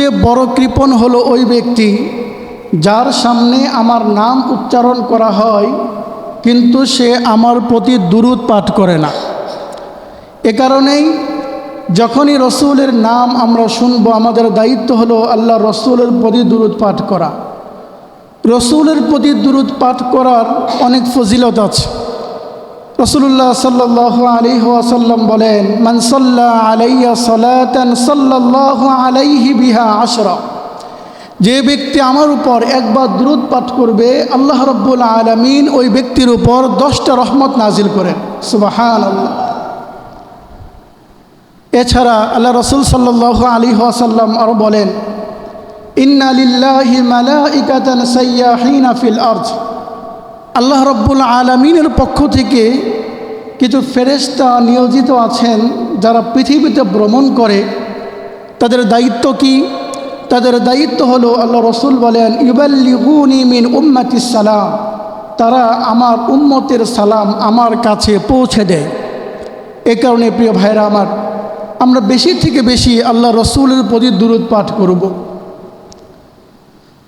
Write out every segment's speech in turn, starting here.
সবচেয়ে বড় কৃপণ হলো ওই ব্যক্তি যার সামনে আমার নাম উচ্চারণ করা হয়, কিন্তু সে আমার প্রতি দুরুদ পাঠ করে না। এ কারণেই যখনই রসুলের নাম আমরা শুনব, আমাদের দায়িত্ব হলো আল্লাহ রসুলের প্রতি দুরুদ পাঠ করা। রসুলের প্রতি দুরুদ পাঠ করার অনেক ফজিলত আছে। রসুল্লাহ সাল্লাহ আলী ওয়াসাল্লাম বলেন মানসল্লা আলাইয়া সলাতান সাল্লাহ আলাইহি বিহা আশরা। যে ব্যক্তি আমার উপর একবার দ্রুত পাঠ করবে, আল্লাহ রব্বুল আলমিন ওই ব্যক্তির উপর দশটা রহমত নাজিল করেন। সুবাহান আল্লাহ এছাড়া আল্লাহ রসুল সাল্লাহ আলী ওয়াসাল্লাম আরও বলেন, ইন্না লিল্লাহি মালাইকাতান সাইয়াহিনা ফিল আরজ আল্লাহ রব্বুল আলমিনের পক্ষ থেকে কিছু ফেরেস্তা নিয়োজিত আছেন যারা পৃথিবীতে ভ্রমণ করে। তাদের দায়িত্ব কি? তাদের দায়িত্ব হলো আল্লাহ রসুল বলেন, ইউবাল্লিগুনি মিন উম্মাতি সালাম। তারা আমার উম্মতের সালাম আমার কাছে পৌঁছে দেয়। এ কারণে প্রিয় ভাইরা আমার, আমরা বেশি থেকে বেশি আল্লাহ রসুলের প্রতি দূরত পাঠ করব।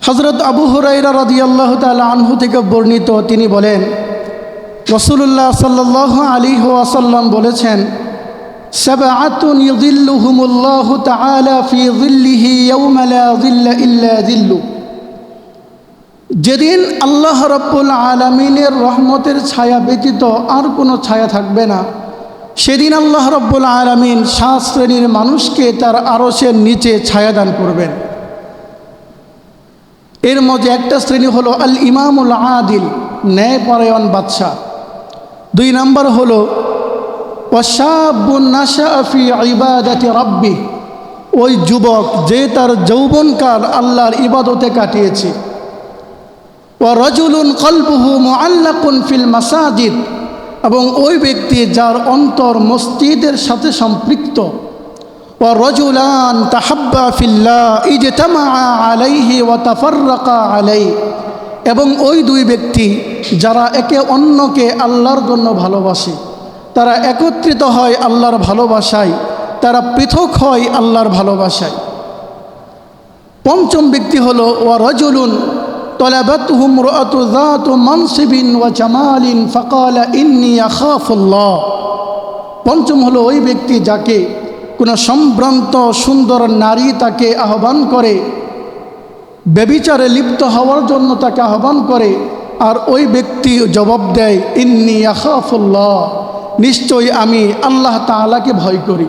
হজরত আবু হুরাইরা রদি আল্লাহ তালা আনহু থেকে বর্ণিত তিনি বলেন রসুল্লাহ সাল্লাহ আলী ওয়াসাল্লাম বলেছেন যেদিন আল্লাহ রাব্বুল আলামিনের রহমতের ছায়া ব্যতীত আর কোনো ছায়া থাকবে না, সেদিন আল্লাহ রব্বুল আলামিন সাত শ্রেণির মানুষকে তার আরশের নিচে ছায়া দান করবেন। এর মধ্যে একটা শ্রেণি হলো আল ইমামুল আদিল, ন্যায়পরায়ণ বাদশাহ। দুই নাম্বার হলো রাব্বি ওই যুবক যে তার যৌবনকাল আল্লাহর ইবাদতে কাটিয়েছে। ও রজুলুন কলবুহু মুআল্লাকুন ফিল মাসাজিদ। এবং ওই ব্যক্তি যার অন্তর মসজিদের সাথে সম্পৃক্ত। রজুলান তাহাব্বা ফিল্লা ইজতামা আলাইহি ও তাফাররাকা আলাই এবং ওই দুই ব্যক্তি যারা একে অন্যকে আল্লাহর জন্য ভালোবাসে, তারা একত্রিত হয় আল্লাহর ভালোবাসায়, তারা পৃথক হয় আল্লাহর ভালোবাসায়। পঞ্চম ব্যক্তি হল ওয়া রজুলুন তলাবাতহুম রাতু যাতু মানসিবিন ওয়া জামালিন ফাকালা ইন্নী আখাফুল্লাহ। পঞ্চম হলো ওই ব্যক্তি যাকে কোনো সম্ভ্রান্ত সুন্দর নারী তাকে আহ্বান করে, ব্যবিচারে লিপ্ত হওয়ার জন্য তাকে আহ্বান করে, আর ওই ব্যক্তি জবাব দেয়, ইন্নি আখাফুল্লাহ, নিশ্চয়ই আমি আল্লাহ তালাকে ভয় করি।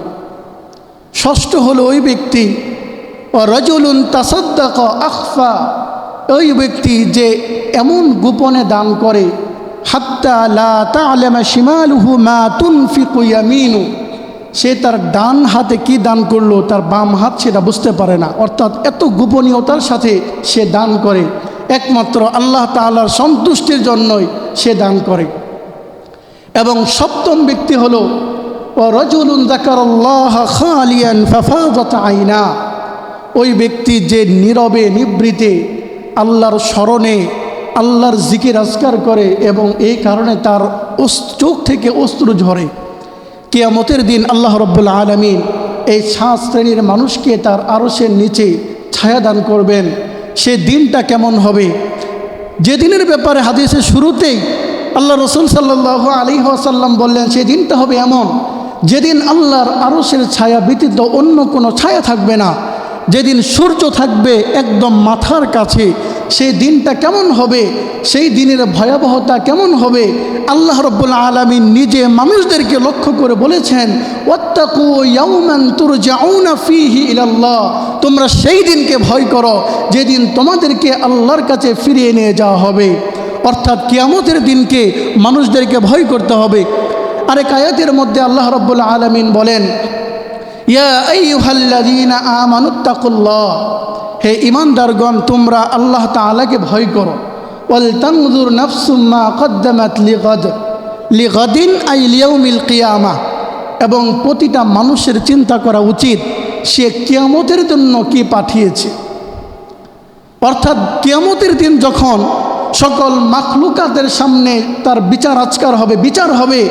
ষষ্ঠ হলো ওই ব্যক্তি ও রজুলুন তাসদ্দাক আখফা। ওই ব্যক্তি যে এমন গোপনে দান করে, হাত্তা লা তালেমা শিমালুহু মা তুনফিকু ইয়ামিনু। সে তার ডান হাতে কি দান করল, তার বাম হাত সেটা বুঝতে পারে না। অর্থাৎ এত গোপনীয়তার সাথে সে দান করে। একমাত্র আল্লাহ তাআলার সন্তুষ্টির জন্যই সে দান করে। এবং সপ্তম ব্যক্তি হলো আইনা। ওই ব্যক্তি যে নীরবে, নিবৃতে আল্লাহর স্মরণে আল্লাহর জিকির আজকার করে এবং এই কারণে তার চোখ থেকে অস্ত্র ঝরে। কেয়ামতের দিন আল্লাহ রব্বুল আলমিন এই সাত শ্রেণির মানুষকে তার আরশের নিচে ছায়া দান করবেন। সে দিনটা কেমন হবে? যে দিনের ব্যাপারে হাদিসের শুরুতেই আল্লাহ রসুল সাল্লাহ আলী আসাল্লাম বললেন সেই দিনটা হবে এমন, যেদিন আল্লাহর আরশের ছায়া ব্যতীত অন্য কোনো ছায়া থাকবে না। যেদিন সূর্য থাকবে একদম মাথার কাছে সেই দিনটা কেমন হবে? সেই দিনের ভয়াবহতা কেমন হবে? আল্লাহ রব্বুল আলমিন নিজে মানুষদেরকে লক্ষ্য করে বলেছেন তোমরা সেই দিনকে ভয় করো, যেদিন তোমাদেরকে আল্লাহর কাছে ফিরিয়ে নিয়ে যাওয়া হবে। অর্থাৎ কিয়ামতের দিনকে মানুষদেরকে ভয় করতে হবে। আরেক আয়াতের মধ্যে আল্লাহ রব্বুল আলমিন বলেন ইয়া আমানুত্তাকুল্লাহ হে ইমানদারগণ তোমরা আল্লাহ তাআলাকে ভয় করো। আই এবং প্রতিটা মানুষের চিন্তা করা উচিত, সে কিয়ামতের জন্য কি পাঠিয়েছে। অর্থাৎ কিয়ামতের দিন যখন সকল মাখলুকাতের সামনে তার বিচার আজকার হবে, বিচার হবে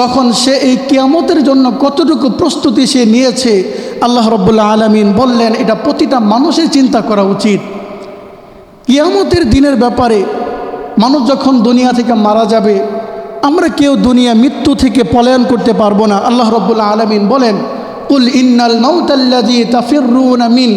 তখন সে এই কিয়ামতের জন্য কতটুকু প্রস্তুতি সে নিয়েছে, আল্লাহ রব্বুল্লাহ আলমিন বললেন, এটা প্রতিটা মানুষের চিন্তা করা উচিত। কিয়ামতের দিনের ব্যাপারে মানুষ যখন দুনিয়া থেকে মারা যাবে, আমরা কেউ দুনিয়া মৃত্যু থেকে পলায়ন করতে পারব না। আল্লাহ রব্বুল্লাহ আলমিন বলেন, কুল ইন্নাল মাউতাল্লাজি তাফিরুন আমিন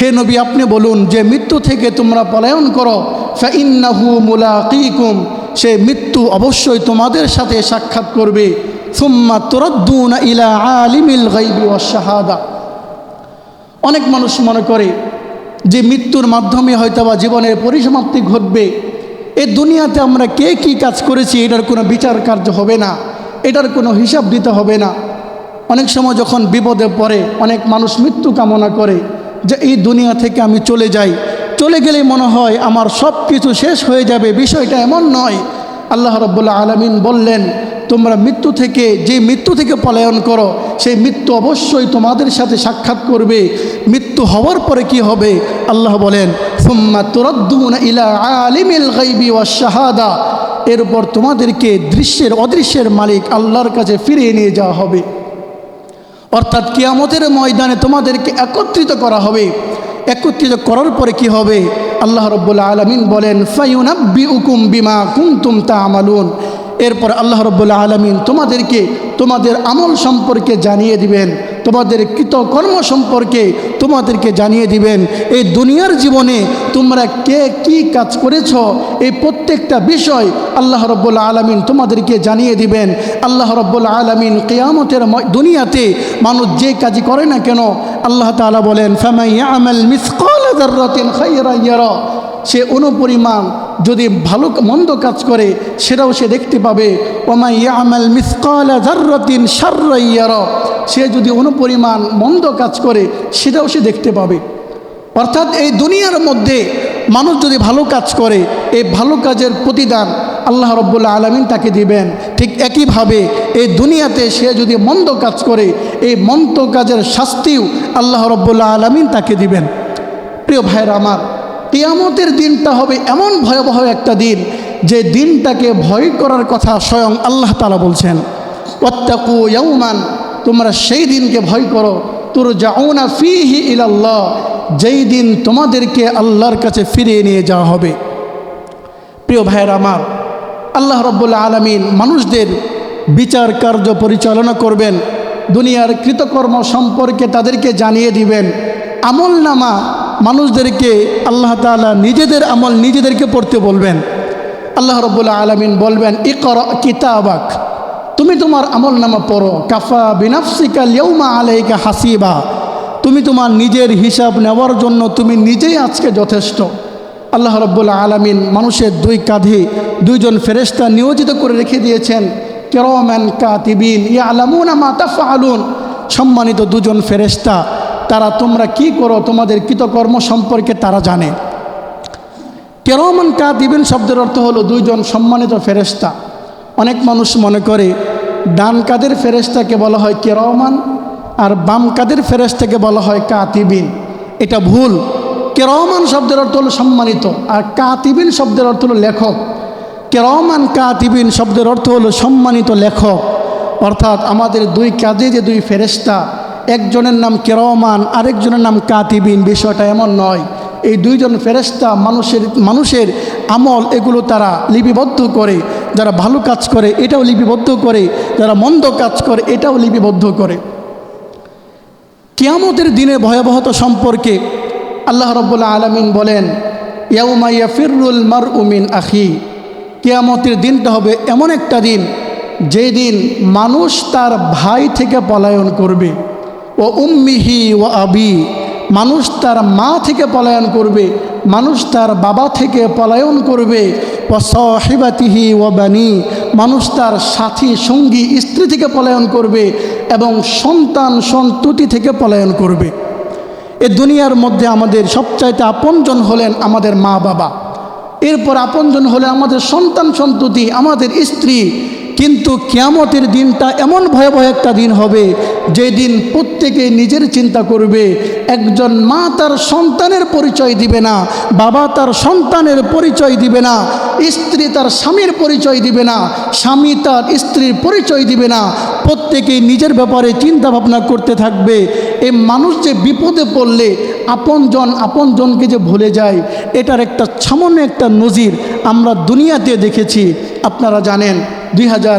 হে নবী, আপনি বলুন, যে মৃত্যু থেকে তোমরা পলায়ন করো ফাইন্নাহু মুলাকিকুম। সে মৃত্যু অবশ্যই তোমাদের সাথে সাক্ষাৎ করবে। সুম্মা তুরদ্দুন ইলা আলিমিল শাহাদা। অনেক মানুষ মনে করে যে মৃত্যুর মাধ্যমে হয়তো বা জীবনের পরিসমাপ্তি ঘটবে। এ দুনিয়াতে আমরা কে কি কাজ করেছি এটার কোনো বিচার কার্য হবে না। এটার কোনো হিসাব দিতে হবে না। অনেক সময় যখন বিপদে পড়ে, অনেক মানুষ মৃত্যু কামনা করে যে এই দুনিয়া থেকে আমি চলে যাই। চলে গেলে মনে হয় আমার সব কিছু শেষ হয়ে যাবে, বিষয়টা এমন নয়। আল্লাহ রব্বুল্লাহ আলমিন বললেন, তোমরা মৃত্যু থেকে, যে মৃত্যু থেকে পলায়ন করো, সেই মৃত্যু অবশ্যই তোমাদের সাথে সাক্ষাৎ করবে। মৃত্যু হওয়ার পরে কি হবে? আল্লাহ বলেন, সুম্মা ইলা শাহাদা। এর উপর তোমাদেরকে দৃশ্যের অদৃশ্যের মালিক আল্লাহর কাছে ফিরিয়ে নিয়ে যাওয়া হবে। অর্থাৎ কিয়ামতের ময়দানে তোমাদেরকে একত্রিত করা হবে। একত্রিত করার পরে কি হবে? আল্লাহ রব্বুল্লা আলমিন বলেন ফাইউনাব্বি উকুম বিমা কুমতুম তা আমালুন এরপর আল্লাহ রব্বুল্লা আলমিন তোমাদেরকে তোমাদের আমল সম্পর্কে জানিয়ে দিবেন। তোমাদের কৃতকর্ম সম্পর্কে তোমাদেরকে জানিয়ে দিবেন। এই দুনিয়ার জীবনে তোমরা কে কি কাজ করেছ? এই প্রত্যেকটা বিষয় আল্লাহ রব্বুল্লা আলমিন তোমাদেরকে জানিয়ে দিবেন। আল্লাহ রব্বুল্লা আলমিন কেয়ামতের দুনিয়াতে মানুষ যে কাজই করে না কেন, আল্লাহ তালা বলেন ফামাইয়া আমাল মিসকল সে অনুপরিমাণ যদি ভালো মন্দ কাজ করে, সেটাও সে দেখতে পাবে। সে যদি অনুপরিমাণ মন্দ কাজ করে, সেটাও সে দেখতে পাবে। অর্থাৎ এই দুনিয়ার মধ্যে মানুষ যদি ভালো কাজ করে, এই ভালো কাজের প্রতিদান আল্লাহ রব্বুল্লা আলমিন তাকে দিবেন। ঠিক একইভাবে এই দুনিয়াতে সে যদি মন্দ কাজ করে, এই মন্দ কাজের শাস্তিও আল্লাহ রব্বুল্লা আলমিন তাকে দিবেন। প্রিয় ভাইয়ের আমার কিয়ামতের দিনটা হবে এমন ভয়াবহ একটা দিন যে দিনটাকে ভয় করার কথা স্বয়ং আল্লাহ তালা বলছেন। অত্যাকু তোমরা সেই দিনকে ভয় করো। তোর যাওনা ফিহি ইলাল্লাহ, যেই দিন তোমাদেরকে আল্লাহর কাছে ফিরিয়ে নিয়ে যাওয়া হবে। প্রিয় ভাইয়ের আমার, আল্লাহ রব্বুল্লা আলমিন মানুষদের বিচার কার্য পরিচালনা করবেন, দুনিয়ার কৃতকর্ম সম্পর্কে তাদেরকে জানিয়ে দিবেন। আমল নামা মানুষদেরকে আল্লাহ তালা নিজেদের আমল নিজেদেরকে পড়তে বলবেন। আল্লাহ রব্বুল্লা আলমিন বলবেন, ইকর কিতাবাক, তুমি তোমার আমল নামা পড়ো। কাফা বিনাফসিকা লিয়ৌমা আলাইকা হাসিবা, তুমি তোমার নিজের হিসাব নেওয়ার জন্য তুমি নিজেই আজকে যথেষ্ট। আল্লাহ রব্বুল্লা আলমিন মানুষের দুই কাঁধে দুইজন ফেরেস্তা নিয়োজিত করে রেখে দিয়েছেন। কেরোম্যান কাতিবিন ইয়া আলামুনা তাফা আলুন সম্মানিত দুজন ফেরেস্তা তারা তোমরা কি করো? তোমাদের কৃতকর্ম সম্পর্কে তারা জানে। কেরমান কাতিবিন শব্দের অর্থ হলো দুইজন সম্মানিত ফেরেস্তা অনেক মানুষ মনে করে ডান কাদের ফেরেস্তাকে বলা হয় কেরমান আর বাম কাদের ফেরেস্তাকে বলা হয় কাতিবিন এটা ভুল। কেরমান শব্দের অর্থ হলো সম্মানিত আর কাতিবিন শব্দের অর্থ হলো লেখক। কেরমান কাতিবিন শব্দের অর্থ হলো সম্মানিত লেখক। অর্থাৎ আমাদের দুই কাজে যে দুই ফেরেস্তা একজনের নাম কেরমান, আরেকজনের নাম কাতিবিন, বিষয়টা এমন নয়। এই দুইজন ফেরেস্তা মানুষের মানুষের আমল এগুলো তারা লিপিবদ্ধ করে, যারা ভালো কাজ করে, এটাও লিপিবদ্ধ করে, যারা মন্দ কাজ করে, এটাও লিপিবদ্ধ করে। কিয়ামতের দিনের ভয়াবহতা সম্পর্কে আল্লাহ রব্বুল্লা আলমিন বলেন ইয়াউমাইয়া ফিরুল মার উমিন আখি। কিয়ামতের দিনটা হবে এমন একটা দিন যেই দিন মানুষ তার ভাই থেকে পলায়ন করবে। ও উম্মিহি ও আবি, মানুষ তার মা থেকে পলায়ন করবে, মানুষ তার বাবা থেকে পলায়ন করবে, ও সহিবাতিহি ও বানি, মানুষ তার সাথী, সঙ্গী, স্ত্রী থেকে পলায়ন করবে এবং সন্তান, সন্ততি থেকে পলায়ন করবে। এ দুনিয়ার মধ্যে আমাদের সবচাইতে আপনজন হলেন আমাদের মা বাবা এরপর আপনজন হলেন আমাদের সন্তান, সন্ততি, আমাদের স্ত্রী কিন্তু কিয়ামতের দিনটা এমন ভয়াবহ একটা দিন হবে যে দিন প্রত্যেকে নিজের চিন্তা করবে, একজন মা তার সন্তানের পরিচয় দিবে না, বাবা তার সন্তানের পরিচয় দিবে না, স্ত্রী তার স্বামীর পরিচয় দিবে না, স্বামী তার স্ত্রীর পরিচয় দিবে না, প্রত্যেকেই নিজের ব্যাপারে চিন্তা ভাবনা করতে থাকবে। এই মানুষ যে বিপদে পড়লে আপনজন আপনজনকে যে ভুলে যায়, এটার একটা সামান্য একটা নজির আমরা দুনিয়াতে দেখেছি। আপনারা জানেন দুই হাজার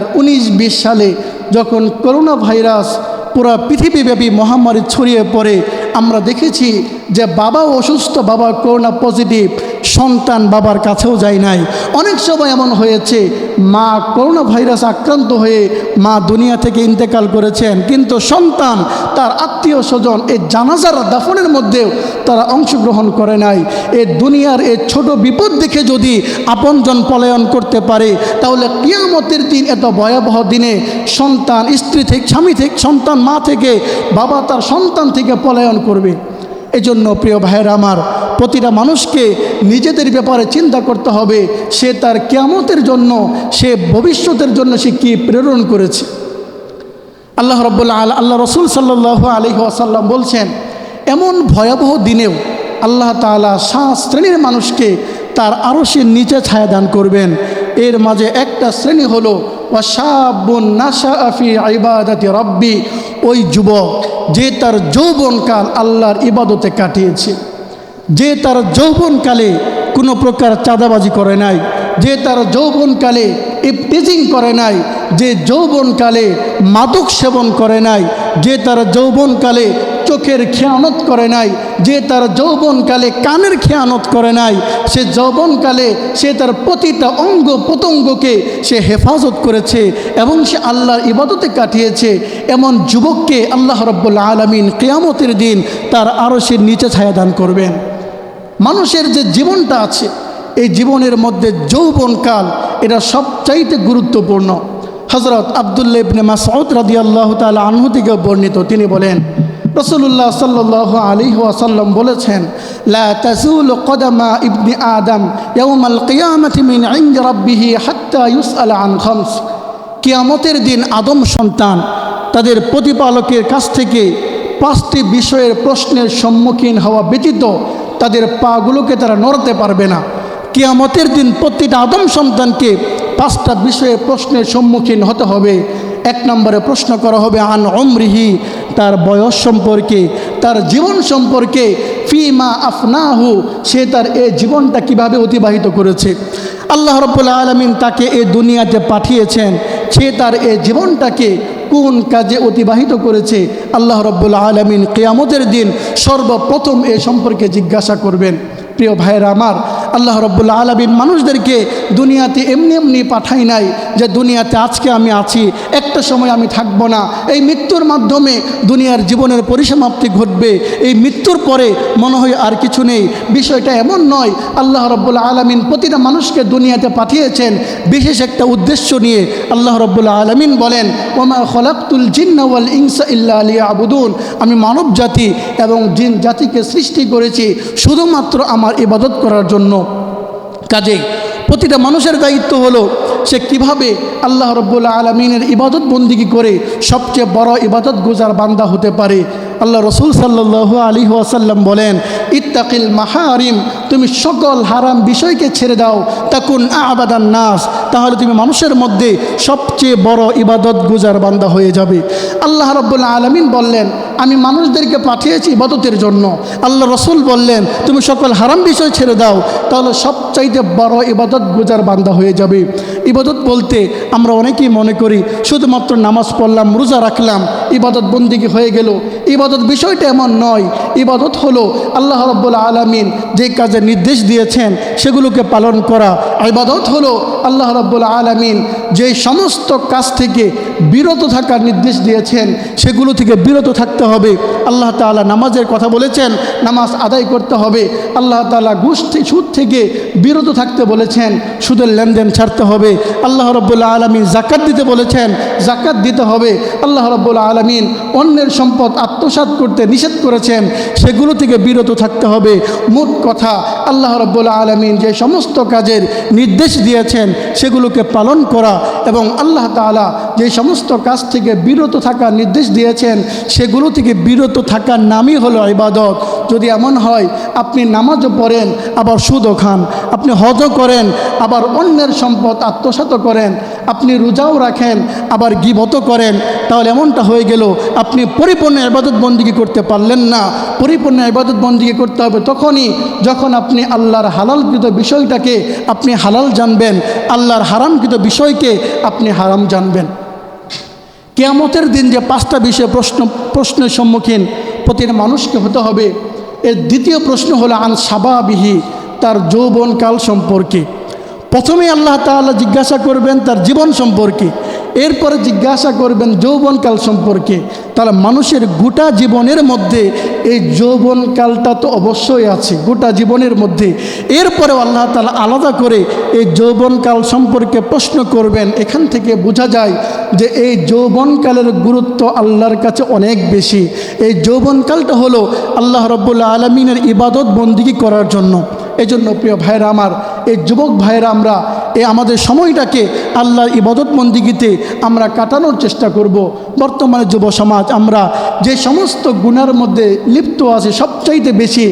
সালে যখন করোনা ভাইরাস পুরো পৃথিবীব্যাপী মহামারী ছড়িয়ে পড়ে, আমরা দেখেছি যে বাবা অসুস্থ, বাবা করোনা পজিটিভ। সন্তান বাবার কাছেও যায় নাই। অনেক সময় এমন হয়েছে, মা করোনা ভাইরাস আক্রান্ত হয়ে মা দুনিয়া থেকে ইন্তেকাল করেছেন, কিন্তু সন্তান তার আত্মীয় স্বজন এই জানাজার দাফনের মধ্যেও তারা অংশগ্রহণ করে নাই। এ দুনিয়ার এ ছোট বিপদ দেখে যদি আপনজন পলায়ন করতে পারে, তাহলে কিয়ামতের দিন এত ভয়াবহ দিনে সন্তান, স্ত্রী থেকে, স্বামী থেকে, সন্তান মা থেকে, বাবা তার সন্তান থেকে পলায়ন করবে। এজন্য প্রিয় ভাইয়ের আমার, প্রতিটা মানুষকে নিজেদের ব্যাপারে চিন্তা করতে হবে। সে তার কেয়ামতের জন্য, সে ভবিষ্যতের জন্য সে কী প্রেরণ করেছে। আল্লাহ রব্বুল্লা আল, আল্লাহ রসুল সাল্লাহ আলী আসাল্লাম বলছেন, এমন ভয়াবহ দিনেও আল্লাহ তালা সাত শ্রেণির মানুষকে তার আরও সে নিচে ছায়া দান করবেন। এর মাঝে একটা শ্রেণি হলো রব্বি। ওই যুবক, যে তার যৌবনকাল আল্লাহর ইবাদতে কাটিয়েছে, যে তার যৌবনকালে কোনো প্রকার চাঁদাবাজি করে নাই, যে তার যৌবনকালে ইপটিজিং করে নাই, যে যৌবনকালে মাদক সেবন করে নাই, যে তার যৌবনকালে চোখের খেয়ানত করে নাই, যে তার যৌবনকালে কানের খেয়ানত করে নাই, সে যৌবনকালে সে তার প্রতিটা অঙ্গ প্রত্যঙ্গকে সে হেফাজত করেছে এবং সে আল্লাহর ইবাদতে কাটিয়েছে। এমন যুবককে আল্লাহ রব্বুল্লা আলমিন কেয়ামতের দিন তার আরও সে নিচে ছায়াদান করবেন। মানুষের যে জীবনটা আছে, এই জীবনের মধ্যে যৌবনকাল, এটা সবচাইতে গুরুত্বপূর্ণ। হজরত আবদুল্লা ইবনে মাসউদ রাদি আল্লাহ তালা আনহু থেকে বর্ণিত, তিনি বলেন রসুল্লাহ সাল্লাহ আলী ওয়াসাল্লাম বলেছেন, লা ইবনি আদম আন কিয়ামতের দিন আদম সন্তান তাদের প্রতিপালকের কাছ থেকে পাঁচটি বিষয়ের প্রশ্নের সম্মুখীন হওয়া ব্যতীত তাদের পাগুলোকে তারা নড়তে পারবে না। কিয়ামতের দিন প্রতিটা আদম সন্তানকে পাঁচটা বিষয়ে প্রশ্নের সম্মুখীন হতে হবে। এক নম্বরে প্রশ্ন করা হবে, আন অমরিহি তার বয়স সম্পর্কে, তার জীবন সম্পর্কে, ফিমা আফনাহু, সে তার এ জীবনটা কীভাবে অতিবাহিত করেছে? আল্লাহ রব্বুল্লা আলমিন তাকে এ দুনিয়াতে পাঠিয়েছেন, সে তার এ জীবনটাকে কোন কাজে অতিবাহিত করেছে? আল্লাহ রব্বুল্লা আলমিন কেয়ামতের দিন সর্বপ্রথম এ সম্পর্কে জিজ্ঞাসা করবেন। প্রিয় ভাইয়েরা আমার আল্লাহ রব্বুল্লা আলমিন মানুষদেরকে দুনিয়াতে এমনি এমনি পাঠাই নাই যে দুনিয়াতে আজকে আমি আছি, একটা সময় আমি থাকব না। এই মৃত্যুর মাধ্যমে দুনিয়ার জীবনের পরিসমাপ্তি ঘটবে। এই মৃত্যুর পরে মনে হয় আর কিছু নেই। বিষয়টা এমন নয়, আল্লাহ রব্বুল্লা আলমিন প্রতিটা মানুষকে দুনিয়াতে পাঠিয়েছেন। বিশেষ একটা উদ্দেশ্য নিয়ে আল্লাহ রব্বুল্লা আলমিন বলেন, ওমা খলাকুল জিন্নাওয়াল ইংসা ইল্লা আলী আবুদুন আমি মানব জাতি এবং জিন জাতিকে সৃষ্টি করেছি শুধুমাত্র আমার ইবাদত করার জন্য। কাজে প্রতিটা মানুষের দায়িত্ব হলো সে কীভাবে আল্লাহ রব্বুল্লা আলমিনের ইবাদত বন্দিগি করে সবচেয়ে বড় ইবাদত গুজার বান্দা হতে পারে। আল্লাহ রসুল সাল্লাহ আলী ওয়াসাল্লাম বলেন ইত্তাকিল মাহারিম, তুমি সকল হারাম বিষয়কে ছেড়ে দাও, তাকুন আবাদান নাস, তাহলে তুমি মানুষের মধ্যে সবচেয়ে বড় ইবাদত গুজার বান্দা হয়ে যাবে। আল্লাহ রব্বুল্লা আলমিন বললেন, আমি মানুষদেরকে পাঠিয়েছি ইবাদতের জন্য। আল্লাহ রসুল বললেন, তুমি সকল হারাম বিষয় ছেড়ে দাও, তাহলে সবচাইতে বড় ইবাদত গুজার বান্দা হয়ে যাবে। ইবাদত বলতে আমরা অনেকেই মনে করি, শুধুমাত্র নামাজ পড়লাম, রোজা রাখলাম, ইবাদত বন্দিগি হয়ে গেল। ইবাদত বিষয়টা এমন নয়, ইবাদত হলো আল্লাহ রব্বুল আলমিন যে কাজে নির্দেশ দিয়েছেন সেগুলোকে পালন করা। ইবাদত হলো আল্লাহ রব্বুল আলমিন যে সমস্ত কাজ থেকে বিরত থাকার নির্দেশ দিয়েছেন, সেগুলো থেকে বিরত থাকতে হবে। আল্লাহ তালা নামাজের কথা বলেছেন, নামাজ আদায় করতে হবে। আল্লাহ তালা ঘুষ সুদ থেকে বিরত থাকতে বলেছেন, সুদের লেনদেন ছাড়তে হবে। আল্লাহ রব্বুল্লা আলমিন জাকাত দিতে বলেছেন জাকাত দিতে হবে। আল্লাহ রব্বুল্লা আলমিন অন্যের সম্পদ আত্মসাৎ করতে নিষেধ করেছেন, সেগুলো থেকে বিরত থাকতে হবে। মোট কথা, আল্লাহ রব্বুল্লা আলমিন যে সমস্ত কাজের নির্দেশ দিয়েছেন, সেগুলোকে পালন করা এবং আল্লাহ তাআলা যে সমস্ত কাজ থেকে বিরত থাকার নির্দেশ দিয়েছেন, সেগুলো থেকে বিরত থাকার নামই হলো ইবাদত। যদি এমন হয়, আপনি নামাজও পড়েন, আবার সুদও খান। আপনি হজও করেন, আবার অন্যের সম্পদ আত্মসাত করেন। আপনি রোজাও রাখেন, আবার গিবত করেন। তাহলে এমনটা হয়ে গেল, আপনি পরিপূর্ণ ইবাদত বন্দিগি করতে পারলেন না। পরিপূর্ণ ইবাদত বন্দিগি করতে হবে তখনই যখন আপনি আল্লাহর হালালকৃত বিষয়টাকে আপনি হালাল জানবেন। আল্লাহর হারামকৃত বিষয়কে আপনি হারাম জানবেন। কেয়ামতের দিন যে পাঁচটা বিষয়ে প্রশ্ন, প্রশ্নের সম্মুখীন প্রতিটা মানুষকে হতে হবে। এর দ্বিতীয় প্রশ্ন হলো আন সাবাবিহি, তার যৌবনকাল সম্পর্কে। প্রথমে আল্লাহ তাআলা জিজ্ঞাসা করবেন তার জীবন সম্পর্কে, এরপরে জিজ্ঞাসা করবেন যৌবনকাল সম্পর্কে। তাহলে মানুষের গোটা জীবনের মধ্যে এই যৌবনকালটা তো অবশ্যই আছে, গোটা জীবনের মধ্যে। এরপরেও আল্লাহ তালা আলাদা করে এই যৌবনকাল সম্পর্কে প্রশ্ন করবেন। এখান থেকে বোঝা যায় যে এই যৌবনকালের গুরুত্ব আল্লাহর কাছে অনেক বেশি। এই যৌবনকালটা হলো আল্লাহ রব্বুল্লা আলমিনের ইবাদত বন্দিগি করার জন্য। এই জন্য প্রিয় ভাইরা আমার, এই যুবক ভাইরা আমরা এ আমাদের সময়টাকে আল্লাহর ইবাদত বন্দিগিতে আমরা কাটানোর চেষ্টা করব। বর্তমানে যুব সমাজ, আমরা যে সমস্ত গুণার মধ্যে লিপ্ত আছে সবচাইতে বেশি,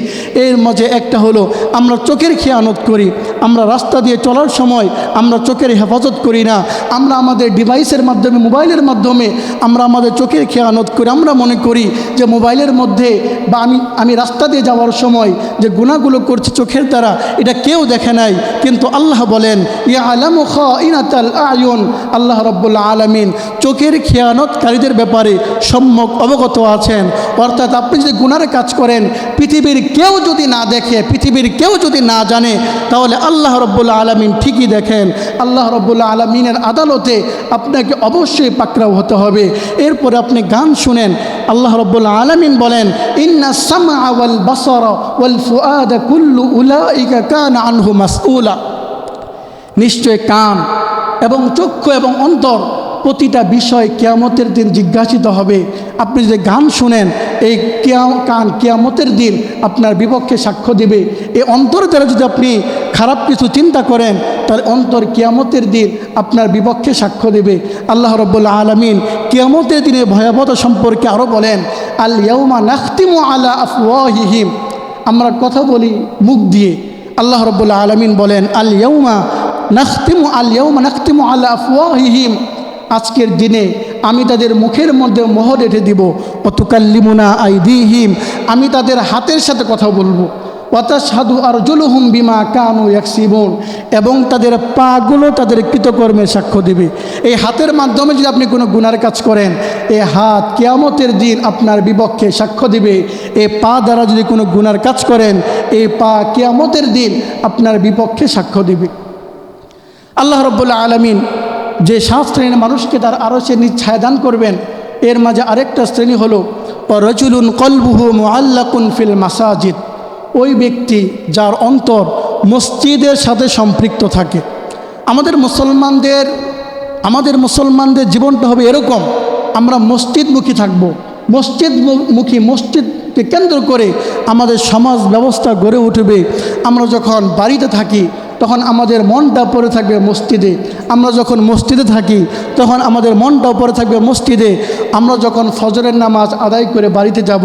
এর মাঝে একটা হলো আমরা চোখের খেয়ানত করি, আমরা রাস্তা দিয়ে চলার সময় আমরা চোখের হেফাজত করি না, আমরা আমাদের ডিভাইসের মাধ্যমে, মোবাইলের মাধ্যমে আমরা আমাদের চোখের খেয়ানত করি, আমরা মনে করি যে মোবাইলের মধ্যে বা আমি আমি রাস্তা দিয়ে যাওয়ার সময় যে গুণাগুলো করছি চোখের দ্বারা, এটা কেউ দেখে নাই, কিন্তু আল্লাহ বলেন ইয়া আলাম ইনাতাল আয়ন আল্লাহ রব্বুল্লা আলমিন, চোখের খেয়ানতকারীদের ব্যাপারে সম্যক অবগত আছেন। অর্থাৎ আপনি যদি গুনার কাজ করেন, পৃথিবীর কেউ যদি না দেখে, পৃথিবীর কেউ যদি না জানে, তাহলে আল্লাহ রব্বুল্লা আলমিন ঠিকই দেখেন। আল্লাহ রব্বুল্লা আলমিনের আদালতে আপনাকে অবশ্যই পাকড়াও হতে হবে। এরপরে আপনি গান শুনেন, আল্লাহ রব্বুল্লা আলমিন বলেন, ইন্না সামা ওয়াল ওয়াল ফুআদ কুল্লু উলাইকা কান আনহু মাসউলা। নিশ্চয় কান এবং চক্ষু এবং অন্তর প্রতিটা বিষয় কেয়ামতের দিন জিজ্ঞাসিত হবে। আপনি যে গান শুনেন, এই কেয়া কান কেয়ামতের দিন আপনার বিপক্ষে সাক্ষ্য দিবে। এই অন্তর দ্বারা যদি আপনি খারাপ কিছু চিন্তা করেন তার অন্তর কেয়ামতের দিন আপনার বিপক্ষে সাক্ষ্য দেবে। আল্লাহ রব্বুল্লা আলমিন কেয়ামতের দিনের ভয়াবহতা সম্পর্কে আরও বলেন, আল ইয়ৌমা নাখতিমু আলা আফওয়াহিহিম। আমরা কথা বলি মুখ দিয়ে। আল্লাহ রব্বুল্লা আলমিন বলেন, আল ইয়ৌমা নাখতিমু, আল ইয়ৌমা নাখতিমু আলা আফওয়াহিহিম। আজকের দিনে আমি তাদের মুখের মধ্যে মোহর এঁটে দিব। অতুকাল্লিমুনা আইদিহিম। আমি তাদের হাতের সাথে কথা বলব। সাধু আর জুলুহুম বিমা কানু একসিবন এবং তাদের পাগুলো তাদের কৃতকর্মের সাক্ষ্য দিবে। এই হাতের মাধ্যমে যদি আপনি কোনো গুনার কাজ করেন এই হাত কেয়ামতের দিন আপনার বিপক্ষে সাক্ষ্য দিবে। এই পা দ্বারা যদি কোনো গুনার কাজ করেন এই পা কেয়ামতের দিন আপনার বিপক্ষে সাক্ষ্য দিবে। আল্লাহ রব্বুল্লা আলমিন যে সাত শ্রেণির মানুষকে তার আরও সে নিজ ছায়াদান করবেন, এর মাঝে আরেকটা শ্রেণি হলো রজুলুন কলবুহু মোয়াল্লাকুন ফিল মাসাজিদ। ওই ব্যক্তি যার অন্তর মসজিদের সাথে সম্পৃক্ত থাকে। আমাদের মুসলমানদের আমাদের মুসলমানদের জীবনটা হবে এরকম, আমরা মসজিদমুখী থাকব। মসজিদমুখী মসজিদকে কেন্দ্র করে আমাদের সমাজ ব্যবস্থা গড়ে উঠবে। আমরা যখন বাড়িতে থাকি তখন আমাদের মনটা পড়ে থাকবে মসজিদে আমরা যখন মসজিদে থাকি, তখন আমাদের মনটাও পড়ে থাকবে মসজিদে আমরা যখন ফজরের নামাজ আদায় করে বাড়িতে যাব,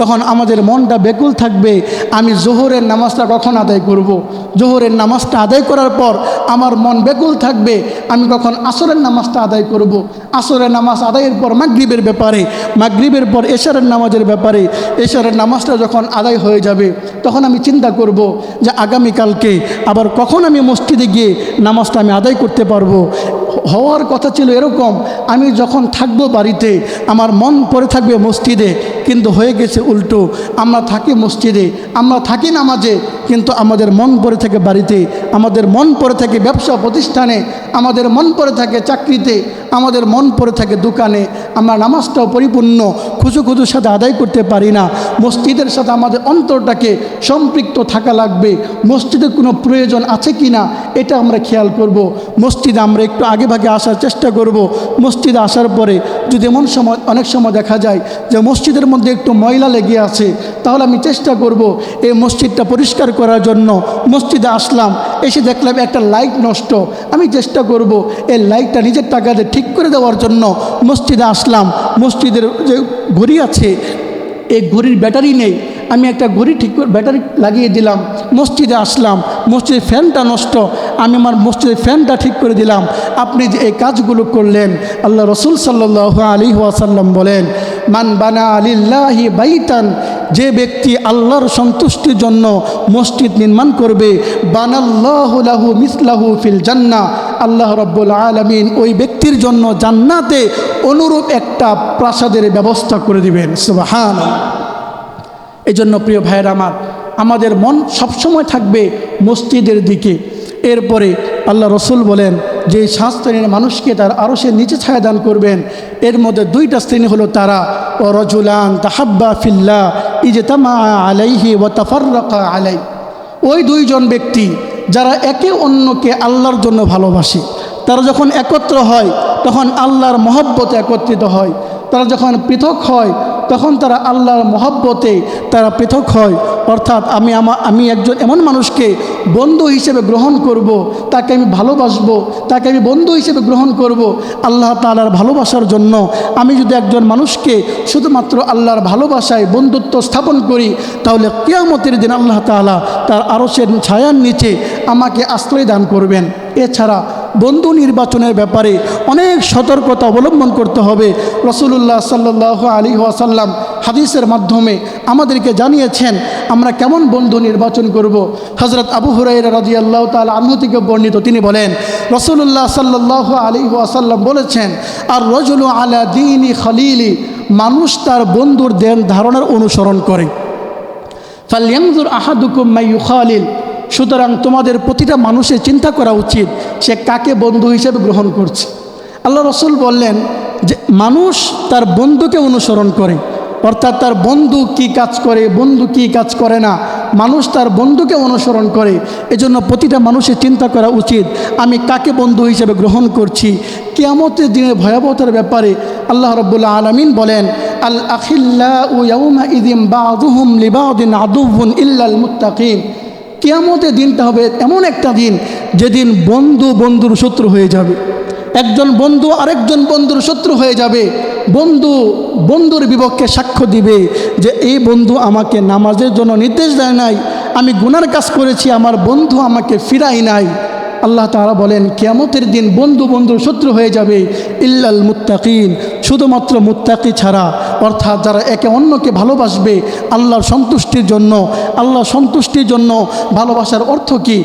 তখন আমাদের মনটা বেকুল থাকবে, আমি জোহরের নামাজটা কখন আদায় করব। জোহরের নামাজটা আদায় করার পর আমার মন বেকুল থাকবে, আমি কখন আসরের নামাজটা আদায় করব। আসরের নামাজ আদায়ের পর মাগরীবের ব্যাপারে, মাগরীবের পর এশারের নামাজের ব্যাপারে, এশারের নামাজটা যখন আদায় হয়ে যাবে, তখন আমি চিন্তা করব যে আগামীকালকে আবার কখন আমি মসজিদে গিয়ে নামাজটা আমি আদায় করতে পারব। হওয়ার কথা ছিল এরকম, আমি যখন থাকব বাড়িতে, আমার মন পড়ে থাকবে মসজিদে, কিন্তু হয়ে গেছে উল্টো। আমরা থাকি মসজিদে, আমরা থাকি নামাজে, কিন্তু আমাদের মন পড়ে থাকে বাড়িতে, আমাদের মন পড়ে থাকে ব্যবসা প্রতিষ্ঠানে, আমাদের মন পড়ে থাকে চাকরিতে, আমাদের মন পড়ে থাকে দোকানে, আমরা নামাজটাও পরিপূর্ণ খুচু খুচুর সাথে আদায় করতে পারি না। মসজিদের সাথে আমাদের অন্তরটাকে সম্পৃক্ত থাকা লাগবে। মসজিদের কোনো প্রয়োজন আছে কি না, এটা আমরা খেয়াল করব। মসজিদে আমরা একটু আগে ভাগে আসার চেষ্টা করব। মসজিদে আসার পরে যদি এমন সময়, অনেক সময় দেখা যায় যে মসজিদের মধ্যে একটু ময়লা লেগে আছে, তাহলে আমি চেষ্টা করব এই মসজিদটা পরিষ্কার করার জন্য। মসজিদে আসলাম, এসে দেখলাম একটা লাইট নষ্ট। আমি চেষ্টা করব এই লাইটটা নিজের টাকাতে ঠিক করে দেওয়ার জন্য মসজিদে আসলাম। মসজিদের যে ঘড়ি আছে, এই ঘড়ির ব্যাটারি নেই। আমি একটা ঘড়ি ঠিক করে ব্যাটারি লাগিয়ে দিলাম, মসজিদে আসলাম, মসজিদের ফ্যানটা নষ্ট, আমি আমার মসজিদের ফ্যানটা ঠিক করে দিলাম। আপনি যে এই কাজগুলো করলেন, আল্লাহ রসুল সাল্লাহ আলী ওয়াসাল্লাম বলেন, মান বানা আলিল্লাহি বাইতান যে ব্যক্তি আল্লাহর সন্তুষ্টির জন্য মসজিদ নির্মাণ করবে, বানাল্লাহু লাহু মিসলাহু ফিল জান্না আল্লাহ রব্বুল আলমিন ওই ব্যক্তির জন্য জান্নাতে অনুরূপ একটা প্রাসাদের ব্যবস্থা করে দিবেন। সুবাহান এই জন্য প্রিয় ভাইয়ের আমার, আমাদের মন সবসময় থাকবে মসজিদের দিকে। এরপরে আল্লাহ রসুল বলেন যে সাত শ্রেণির মানুষকে তার আরও সে নিচে ছায়া দান করবেন, এর মধ্যে দুইটা শ্রেণি হলো তারা ও রজুলান তাহাব্বা ফিল্লা ইজতামা আলাইহি ও তাফাররাকা আলাই। ওই দুইজন ব্যক্তি যারা একে অন্যকে আল্লাহর জন্য ভালোবাসে, তারা যখন একত্র হয়, তখন আল্লাহর মহব্বতে একত্রিত হয়, তারা যখন পৃথক হয় তখন তারা আল্লাহর মহব্বতে তারা পৃথক হয় অর্থাৎ আমি আমা আমি একজন এমন মানুষকে বন্ধু হিসেবে গ্রহণ করব। তাকে আমি ভালোবাসবো, তাকে আমি বন্ধু হিসেবে গ্রহণ করব। আল্লাহ তালার ভালোবাসার জন্য আমি যদি একজন মানুষকে শুধুমাত্র আল্লাহর ভালোবাসায় বন্ধুত্ব স্থাপন করি, তাহলে কেয়ামতের দিন আল্লাহ তালা তার আরসের ছায়ার নিচে আমাকে আশ্রয় দান করবেন এছাড়া বন্ধু নির্বাচনের ব্যাপারে অনেক সতর্কতা অবলম্বন করতে হবে। রসুল্লাহ সাল্লাহ আলী ওয়াসাল্লাম হাদিসের মাধ্যমে আমাদেরকে জানিয়েছেন, আমরা কেমন বন্ধু নির্বাচন করব। হজরত আবু হুরাই রাজি আল্লাহ তাল থেকে বর্ণিত তিনি বলেন রসুল্লাহ সাল্লাহ আলী ওয়াসাল্লাম বলেছেন, আর রজুল আলা দিনী খালিলি মানুষ তার বন্ধুর দেন ধারণার অনুসরণ করে। ফালিয়াংজুর আহাদুকুম মাইয়ু খালিল সুতরাং তোমাদের প্রতিটা মানুষের চিন্তা করা উচিত সে কাকে বন্ধু হিসেবে গ্রহণ করছে। আল্লাহ রসুল বললেন যে মানুষ তার বন্ধুকে অনুসরণ করে, অর্থাৎ তার বন্ধু কি কাজ করে, বন্ধু কি কাজ করে না, মানুষ তার বন্ধুকে অনুসরণ করে। এজন্য প্রতিটা মানুষের চিন্তা করা উচিত, আমি কাকে বন্ধু হিসেবে গ্রহণ করছি। কেয়ামতের দিনের ভয়াবহতার ব্যাপারে আল্লাহ রব্বুল্লাহ আলমিন বলেন, আল আখিল্লা ইদিম বাদুহুম লিবাউদ্দিন আদুবুন ইল্লাল মুত্তাকিম কেয়ামতের দিনটা হবে এমন একটা দিন যেদিন বন্ধু বন্ধুর শত্রু হয়ে যাবে। একজন বন্ধু আরেকজন বন্ধুর শত্রু হয়ে যাবে। বন্ধু বন্ধুর বিপক্ষে সাক্ষ্য দিবে যে এই বন্ধু আমাকে নামাজের জন্য নির্দেশ দেয় নাই, আমি গুনার কাজ করেছি, আমার বন্ধু আমাকে ফিরাই নাই। আল্লাহ তারা বলেন, কেয়ামতের দিন বন্ধু বন্ধুর শত্রু হয়ে যাবে। ইল্লাল মুত্তাকিন। শুধুমাত্র মুত্তাকি ছাড়া, অর্থাৎ যারা একে অন্যকে ভালোবাসবে, আল্লাহর সন্তুষ্টির জন্য আল্লাহ সন্তুষ্টির জন্য ভালোবাসার অর্থ কি?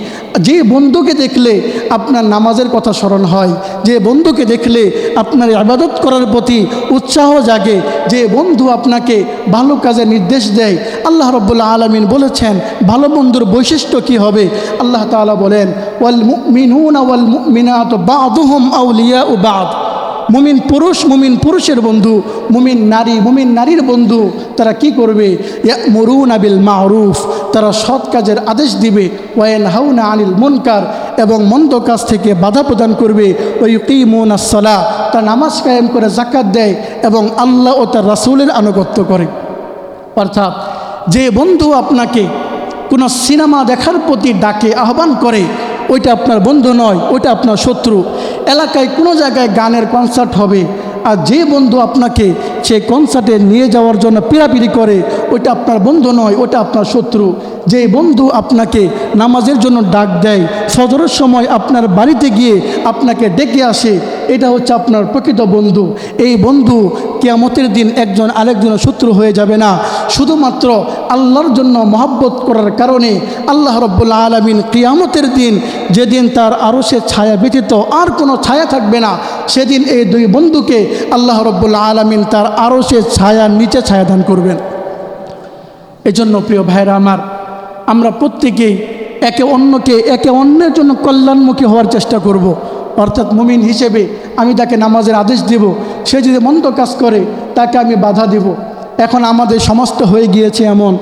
যে বন্ধুকে দেখলে আপনার নামাজের কথা স্মরণ হয়, যে বন্ধুকে দেখলে আপনার আবাদত করার প্রতি উৎসাহ জাগে, যে বন্ধু আপনাকে ভালো কাজে নির্দেশ দেয়। আল্লাহ রব্বুল্লাহ আলমিন বলেছেন, ভালো বন্ধুর বৈশিষ্ট্য কি হবে? আল্লাহ তালা বলেন, ওয়াল মিনুন ওয়াল মিনাত বাদুহম আউলিয়া ও বাদ। মুমিন পুরুষ, মুমিন পুরুষের বন্ধু, মুমিন নারী, মুমিন নারীর বন্ধু, তারা কি করবে? মরুন আবিল মাহরুফ তারা সৎ কাজের আদেশ দিবে। ওয়েন হাউনা আনিল মুনকার, এবং মন্দ কাজ থেকে বাধা প্রদান করবে। ওই কি কিমুন আসলা তার নামাজ কায়েম করে জাকাত দেয় এবং আল্লাহ ও তার রাসুলের আনুগত্য করে। অর্থাৎ যে বন্ধু আপনাকে কোনো সিনেমা দেখার প্রতি ডাকে, আহ্বান করে ওইটা আপনার বন্ধু নয়, ওইটা আপনার শত্রু। এলাকায় কোনো জায়গায় গানের কনসার্ট হবে, আর যে বন্ধু আপনাকে সে কনসার্টে নিয়ে যাওয়ার জন্য পিড়াপিড়ি করে, ওইটা আপনার বন্ধু নয় ওটা আপনার শত্রু। যে বন্ধু আপনাকে নামাজের জন্য ডাক দেয় ফজরের সময় আপনার বাড়িতে গিয়ে আপনাকে ডেকে আসে, এটা হচ্ছে আপনার প্রকৃত বন্ধু। এই বন্ধু কেয়ামতের দিন একজন আরেকজনের শত্রু হয়ে যাবে না। শুধুমাত্র আল্লাহর জন্য মহাব্বত করার কারণে আল্লাহ রব্বুল্লা আলমিন কিয়ামতের দিন যেদিন তার আরও সে ছায়া ব্যতীত আর কোনো ছায়া থাকবে না, সেদিন এই দুই বন্ধুকে আল্লাহ রব্বুল্লা আলমিন তার আরও সে ছায়ার নিচে ছায়া দান করবেন। এজন্য প্রিয় ভাইরা আমার আমরা প্রত্যেকেই একে অন্যকে, একে অন্যের জন্য কল্যাণমুখী হওয়ার চেষ্টা করব। অর্থাৎ মুমিন হিসেবে আমি তাকে নামাজের আদেশ দেব সে যদি মন্দ কাজ করে, তাকে আমি বাধা দেব এখন আমাদের সমস্ত হয়ে গিয়েছে এমন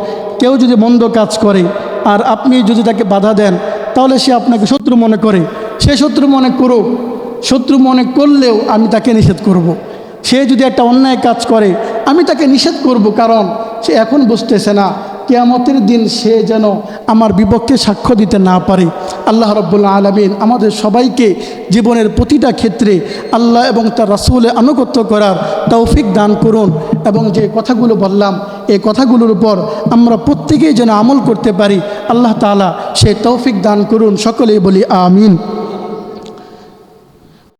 কেউ যদি মন্দ কাজ করে, আর আপনি যদি তাকে বাধা দেন, তাহলে সে আপনাকে শত্রু মনে করে সে শত্রু মনে করুক, শত্রু মনে করলেও আমি তাকে নিষেধ করব। সে যদি একটা অন্যায় কাজ করে, আমি তাকে নিষেধ করব, কারণ সে এখন বুঝতেছে না কেয়ামতের দিন সে যেন আমার বিপক্ষে সাক্ষ্য দিতে না পারে। আল্লাহ রব্বুল্লা আলমিন আমাদের সবাইকে জীবনের প্রতিটা ক্ষেত্রে আল্লাহ এবং তার রাসুলে আনুগত্য করার তৌফিক দান করুন এবং যে কথাগুলো বললাম, এই কথাগুলোর উপর আমরা প্রত্যেকেই যেন আমল করতে পারি। আল্লাহ তালা সে তৌফিক দান করুন। সকলেই বলি আমিন।